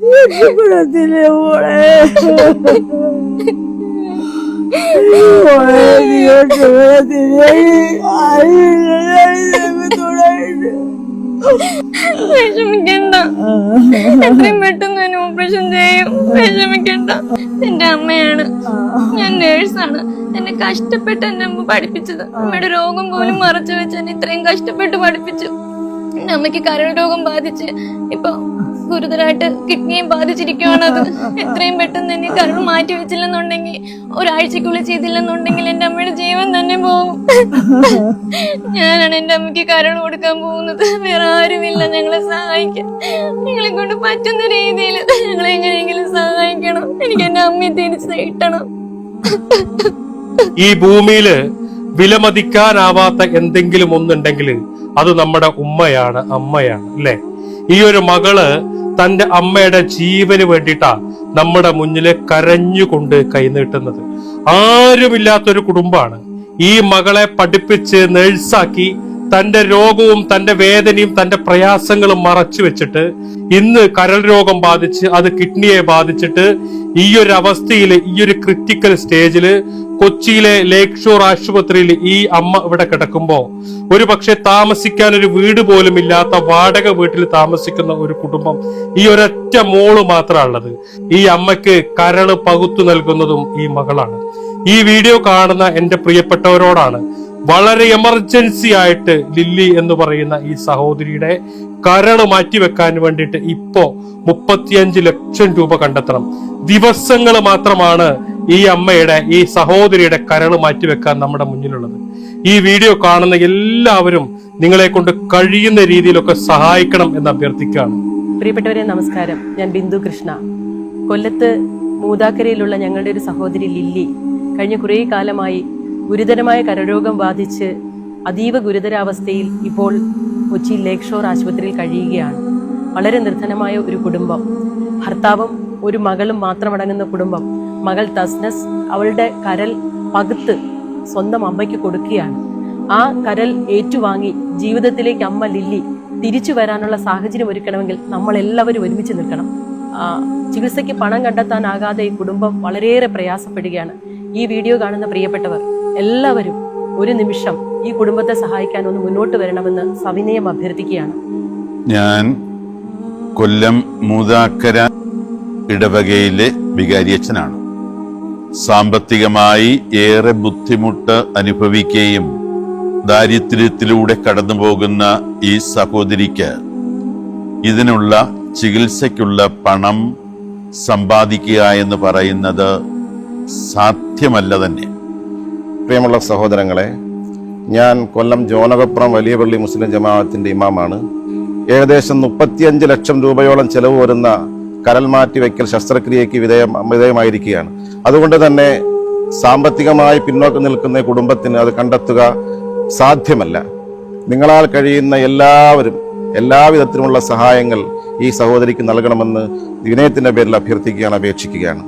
രക്ഷപ്പെടത്തില്ല മോളെ. മോളെ നീ രക്ഷപ്പെടത്തില്ല വിഷമിക്കണ്ട. എത്രയും പെട്ടെന്ന് തന്നെ ഓപ്പറേഷൻ ചെയ്യും. വിഷമിക്കണ്ട. എന്റെ അമ്മയാണ്. ഞാൻ നേഴ്സാണ് എന്നെ കഷ്ടപ്പെട്ട് എന്റെ അമ്മ പഠിപ്പിച്ചത്. അമ്മയുടെ രോഗം പോലും മറച്ചു വെച്ച് എന്നെ ഇത്രയും കഷ്ടപ്പെട്ട് പഠിപ്പിച്ചു. എന്റെ അമ്മയ്ക്ക് കരൾ രോഗം ബാധിച്ച് ഇപ്പൊ ഗുരുതരമായിട്ട് കിഡ്നിയും ബാധിച്ചിരിക്കുകയാണ് അത്. എത്രയും പെട്ടെന്ന് തന്നെ കരൾ മാറ്റി വെച്ചില്ലെന്നുണ്ടെങ്കിൽ ഒരാഴ്ചക്കുള്ളിൽ ചെയ്തില്ലെന്നുണ്ടെങ്കിൽ എന്റെ അമ്മയുടെ ജീവൻ തന്നെ പോകും. ഞാനാണ് എന്റെ അമ്മയ്ക്ക് കരൾ കൊടുക്കാൻ പോകുന്നത്. വേറെ ആരുമില്ല ഞങ്ങളെ സഹായിക്കാൻ. നിങ്ങളെ കൊണ്ട് പറ്റുന്ന രീതിയിൽ ഞങ്ങളെ എങ്ങനെയെങ്കിലും സഹായിക്കണം. എനിക്ക് എന്റെ അമ്മയെ തിരിച്ചു കിട്ടണം ഈ ഭൂമിയിൽ വിലമതിക്കാനാവാത്ത എന്തെങ്കിലും ഒന്നുണ്ടെങ്കിൽ അത് നമ്മുടെ ഉമ്മയാണ് അമ്മയാണ് അല്ലെ? ഈ ഒരു മകൾ തന്റെ അമ്മയുടെ ജീവന് വേണ്ടിയിട്ടാ നമ്മുടെ മുന്നിൽ കരഞ്ഞുകൊണ്ട് കൈനീട്ടുന്നത്. ആരുമില്ലാത്തൊരു കുടുംബമാണ്. ഈ മകളെ പഠിപ്പിച്ച് നേഴ്സാക്കി തന്റെ രോഗവും തന്റെ വേദനയും തന്റെ പ്രയാസങ്ങളും മറച്ചു വെച്ചിട്ട് ഇന്ന് കരൾ രോഗം ബാധിച്ച് അത് കിഡ്നിയെ ബാധിച്ചിട്ട് ഈ ഒരു അവസ്ഥയിൽ ഈ ഒരു ക്രിറ്റിക്കൽ സ്റ്റേജിൽ കൊച്ചിയിലെ ലേക്ക് ഷോർ ആശുപത്രിയിൽ ഈ അമ്മ ഇവിടെ കിടക്കുമ്പോൾ ഒരു പക്ഷെ താമസിക്കാൻ ഒരു വീട് പോലും ഇല്ലാത്ത വാടക വീട്ടിൽ താമസിക്കുന്ന ഒരു കുടുംബം ഈ ഒരൊറ്റ മോൾ മാത്രമാണുള്ളത് ഈ അമ്മയ്ക്ക് കരൾ പകുത്തു നൽകുന്നതും ഈ മകളാണ്. ഈ വീഡിയോ കാണുന്ന എന്റെ പ്രിയപ്പെട്ടവരോടാണ് വളരെ എമർജൻസി ആയിട്ട് ലില്ലി എന്ന് പറയുന്ന ഈ സഹോദരിയുടെ കരൾ മാറ്റിവെക്കാൻ വേണ്ടിയിട്ട് ഇപ്പോ മുപ്പത്തിയഞ്ച് ലക്ഷം രൂപ കണ്ടെത്തണം. ദിവസങ്ങൾ മാത്രമാണ് ഈ അമ്മയുടെ ഈ സഹോദരിയുടെ കരൾ മാറ്റിവെക്കാൻ നമ്മുടെ മുന്നിലുള്ളത്. ഈ വീഡിയോ കാണുന്ന എല്ലാവരും നിങ്ങളെ കൊണ്ട് കഴിയുന്ന രീതിയിലൊക്കെ സഹായിക്കണം എന്ന് അഭ്യർത്ഥിക്കുകയാണ്. പ്രിയപ്പെട്ടവരെ നമസ്കാരം. ഞാൻ ബിന്ദു കൃഷ്ണ. കൊല്ലത്ത് മൂതാക്കരയിലുള്ള ഞങ്ങളുടെ ഒരു സഹോദരി ലില്ലി കഴിഞ്ഞ കുറേ കാലമായി ഗുരുതരമായ കരരോഗം ബാധിച്ച് അതീവ ഗുരുതരാവസ്ഥയിൽ ഇപ്പോൾ കൊച്ചി ലേക്ക് ഷോർ ആശുപത്രിയിൽ കഴിയുകയാണ്. വളരെ നിർധനമായ ഒരു കുടുംബം. ഭർത്താവും ഒരു മകളും മാത്രമടങ്ങുന്ന കുടുംബം. മകൾ തസ്നസ് അവളുടെ കരൽ പകുത്ത് സ്വന്തം അമ്മയ്ക്ക് കൊടുക്കുകയാണ്. ആ കരൽ ഏറ്റുവാങ്ങി ജീവിതത്തിലേക്ക് അമ്മ ലില്ലി തിരിച്ചു വരാനുള്ള സാഹചര്യം ഒരുക്കണമെങ്കിൽ നമ്മൾ എല്ലാവരും ഒരുമിച്ച് നിൽക്കണം. ചികിത്സയ്ക്ക് പണം കണ്ടെത്താനാകാതെ ഈ കുടുംബം വളരെയേറെ പ്രയാസപ്പെടുകയാണ്. ഈ വീഡിയോ കാണുന്ന പ്രിയപ്പെട്ടവർ എല്ലാവരും ഒരു നിമിഷം ഈ കുടുംബത്തെ സഹായിക്കാൻ ഒന്ന് മുന്നോട്ട് വരണമെന്ന് സവിനയം അഭ്യർത്ഥിക്കുകയാണ്. ഞാൻ കൊല്ലം മൂതാക്കര ഇടവകയിലെ വികാരിയച്ഛനാണ് സാമ്പത്തികമായി ഏറെ ബുദ്ധിമുട്ട് അനുഭവിക്കുകയും ദാരിദ്ര്യത്തിലൂടെ കടന്നു പോകുന്ന ഈ സഹോദരിക്ക് ഇതിനുള്ള ചികിത്സയ്ക്കുള്ള പണം സമ്പാദിക്കുക എന്ന് പറയുന്നത് സാധ്യമല്ല തന്നെ. പ്രിയമുള്ള സഹോദരങ്ങളെ ഞാൻ കൊല്ലം ജോനകപ്പുറം വലിയ പള്ളി മുസ്ലിം ജമാഅത്തിന്റെ ഇമാമാണ്. ഏകദേശം മുപ്പത്തിയഞ്ച് ലക്ഷം രൂപയോളം ചെലവ് വരുന്ന കരൽ മാറ്റി വയ്ക്കൽ ശസ്ത്രക്രിയയ്ക്ക് വിധേയം വിധേയമായിരിക്കുകയാണ്. അതുകൊണ്ട് തന്നെ സാമ്പത്തികമായി പിന്നോക്കം നിൽക്കുന്ന കുടുംബത്തിന് അത് കണ്ടെത്തുക സാധ്യമല്ല. നിങ്ങളാൽ കഴിയുന്ന എല്ലാവരും എല്ലാവിധത്തിലുമുള്ള സഹായങ്ങൾ ഈ സഹോദരിക്ക് നൽകണമെന്ന് വിനയത്തിന്റെ പേരിൽ അഭ്യർത്ഥിക്കുകയാണ് അപേക്ഷിക്കുകയാണ്.